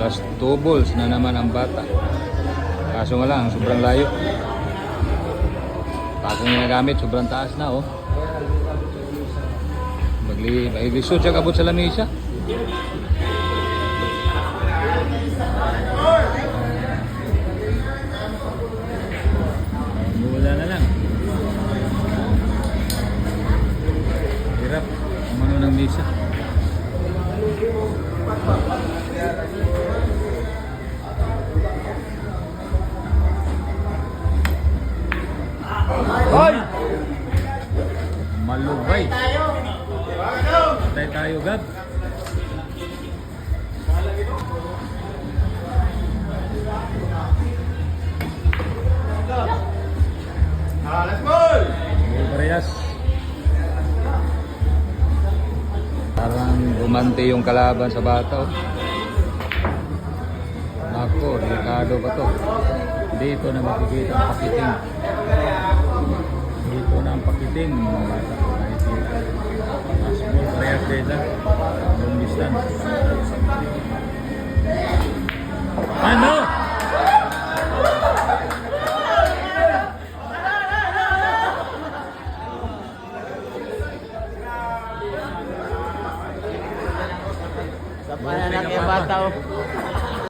Last two balls na naman ang bata. Kaso nga lang, sobrang layo. Pasong ginagamit, sobrang taas na oh. Magli, maglisod siya kabot sa lamisa. Wala na lang. Hirap. Umano ng misa. Hoy! Malubay. Patay tayo, Gab. Hey, parehas. Parang gumante yung kalaban sa bata. Oh. Nako, delikado pa to. Dito na makikita ang pakiting. Dito na ang pakiting mga bata. Makikita. Mas mo, parehas dito. Long distance. Ano? Sa pananang yung bata oh.